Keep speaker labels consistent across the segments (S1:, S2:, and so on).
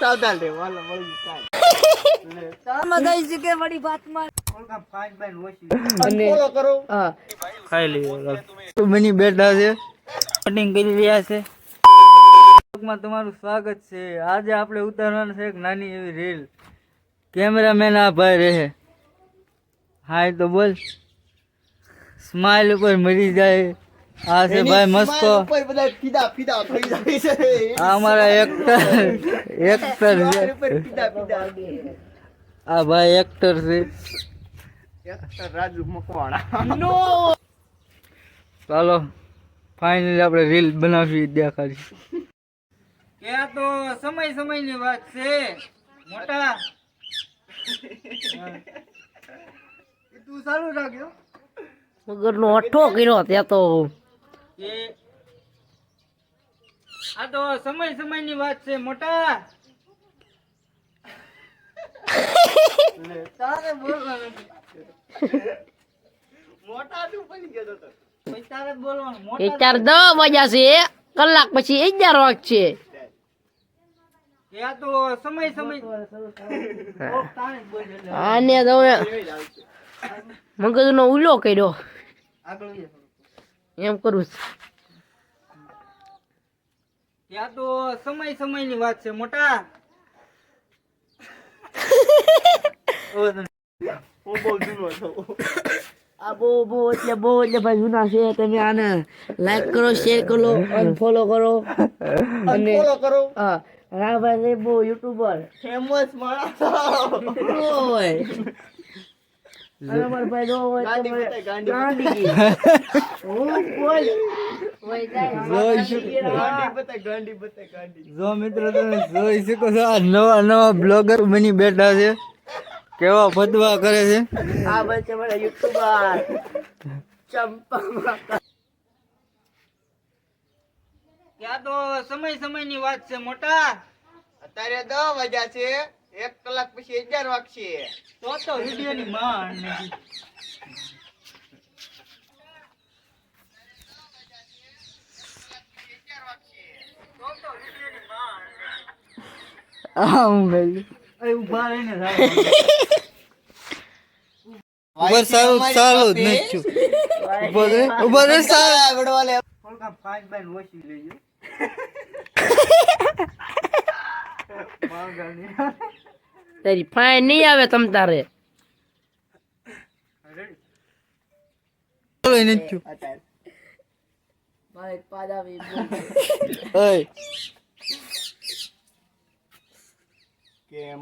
S1: સાવધાન મળી
S2: ગઈ છે કે વળી વાતમાં હા.
S1: ખાઈ બની બેઠા છે. કટિંગ કરી રહ્યા છે. માં તમારું સ્વાગત છે. આજે આપણે ઉતારવાનું છે એક નાની એવી રીલ. કેમેરામેન આ ભાઈ રહે. હાય તો બોલ. સ્માઇલ ઉપર મરી જાય. આ છે ભાઈ મસ્કો. આ અમારા એક્ટર એક્ટર છે. આ ભાઈ એક્ટર છે. રાજુ મકવાણા. ચાલો ફાઇનલી આપણે રીલ બનાવી દેખાડી. ક્યાં તો સમય સમયની વાત છે. મોટા. તું સારું રાખ્યો
S2: મગરનો અઠો કર્યો ત્યાં તો.
S1: કે આ તો સમય સમયની વાત છે મોટા. તારે બોલવાનું મોટા તું બની ગયો તો તારે બોલવાનું મોટા
S2: ચાર દસ વાગ્યા છે કલાક પછી અગિયાર વાગ છે.
S1: કે આ તો સમય સમય ઓ, તારે જ બોલ
S2: આને તો મગજનો ઉલો કર્યો.
S1: આગળ.
S2: એમ કરું છું.
S1: ત્યાં તો સમયની વાત છે મોટા.
S2: આ બહુ બહુ એટલે બહુ એટલે ભાઈ જૂના છે તમે આને લાઈક કરો શેર કરો અનફોલો કરો. અને
S1: કરો.
S2: હા રાભાઈ બહુ યુટ્યુબર
S1: ફેમસ માણસ.
S2: હોય જો
S1: મિત્રો તમે જોઈ શકો છો આ નવા નવા બ્લોગર બની બેઠા છે. કેવા ફતવા કરે છે.
S2: આ યુટ્યુબર. ચંપા.
S1: ત્યાં તો સમય સમયની વાત છે મોટા. અત્યારે દસ વાગ્યા છે. એક કલાક પછી અગિયાર વાગશે. તો તો વીડિયો ની આમ પાંચ બાય ઓછી લેજો
S2: તારી ફાઈન નહીં આવે તમ તારે.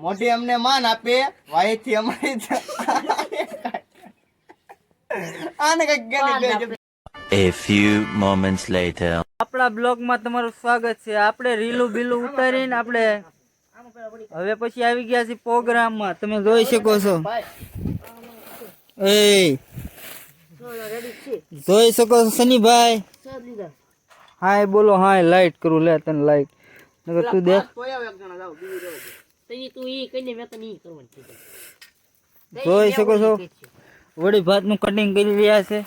S1: મોટી અમને માન આપે વાયથી અમારી
S3: A few moments later.
S1: આપણા બ્લોગમાં તમારું સ્વાગત છે. આપણે રીલું બીલું ઉતારીને આપણે હવે પછી આવી ગયા છે પ્રોગ્રામમાં. તમે જોઈ શકો છો. એ જોઈ શકો છો સનીભાઈ હાય બોલો હાય લાઈટ કરું લે તને લાઈટ. નકર તું દેખ. જોઈ શકો છો. વળી ભાતનું કટિંગ કરી રહ્યા છે.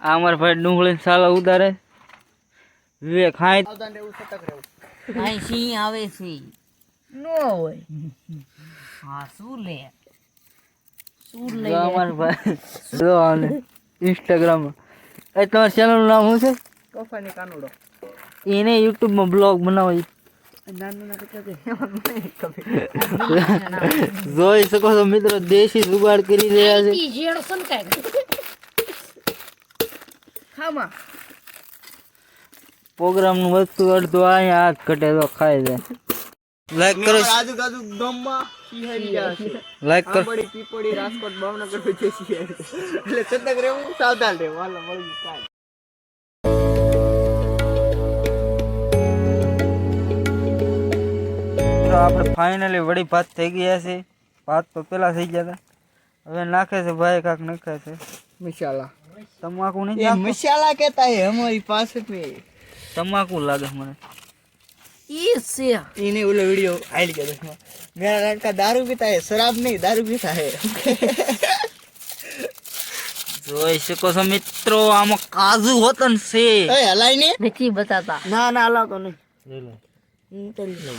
S1: આ અમારા ભાઈ ડુંગળી સાલા ઉતારે.
S2: અહીં સિંહ આવે છે. નો હોય. હા શું લે? શું લઈ
S1: જો ભાઈ જો આને ઇન્સ્ટાગ્રામમાં એ તમારા ચેનલનું નામ શું છે?
S2: તોફાની કાનુડો.
S1: એને યુટ્યુબમાં બ્લોગ બનાવો જોઈ શકો છો મિત્રો દેશી જુગાડ કરી રહ્યા છે.
S2: ખામાં.
S1: પ્રોગ્રામનું વસ્તુ અડધું અહીંયા હાથ કટે તો ખાઈ જાય. લાઈક કરો.
S4: આજુબાજુ ગામમાં
S1: લાઈક કરો.
S4: પીપળી રાજકોટ ભાવનગર છે. એટલે સતત રહેવું સાવધાન રહેવું. હાલો મળી કાંઈ
S1: આપણે ફાઇનલી વળી ભાત થઈ ગયા છે. ભાત તો પેલા થઈ ગયા હતા. હવે નાખે છે ભાઈ કાક નાખે છે.
S4: મસાલા.
S1: તમાકુ નહીં
S4: મસાલા કેતા હે અમારી પાસે
S1: તમાકુ લાગે મને
S2: ઈ છે
S4: इन्हें बोलो वीडियो हाइड कर दो मेरा लड़का दारू पीता है शराब नहीं दारू पीता है
S1: જોઈ શકો છો મિત્રો આમાં કાજુ હોતન છે
S4: એ હલાય ને
S2: નથી બતાતા ના ના હલાવતો નહીં હું તો લઈ લઉં.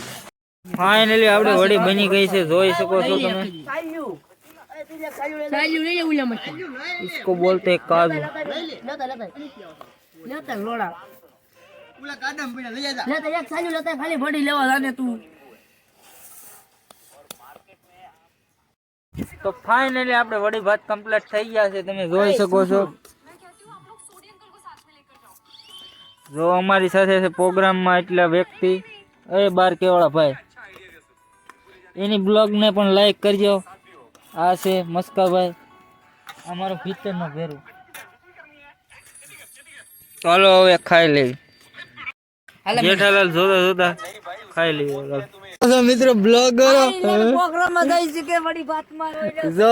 S1: ફાઇનલી આપણે વડી બની ગઈ છે જોઈ શકો છો તમે
S2: ચાલ્યું લઈ લે ઉલા મચ્છા
S1: इसको बोलते हैं काजू
S2: લેતા લેતા લેતા લોડા
S4: ઓલા કાદમ પીડા લઈ જા
S2: લેતા એક ચાલ્યું લેતા ખાલી ભડી લેવા જાને તું.
S1: તો ફાઇનલી આપણે વડી ભાત કમ્પ્લીટ થઈ ગયા છે. તમે જોઈ શકો છો. જો અમારી સાથે છે પ્રોગ્રામમાં એટલા વ્યક્તિ. એ બાર કેવાળા ભાઈ. એની બ્લોગને પણ લાઈક કરજો. આ છે મસ્કાભાઈ. અમારો ફીચરનો ભેરું. ચાલો હવે ખાઈ લેવી જેઠાલાલ જોતા જોતા ખાઈ લીધો મિત્રો બ્લોગરો
S2: પ્રોગ્રામમાં ગઈ છે કે વડી વાત મારો
S1: જો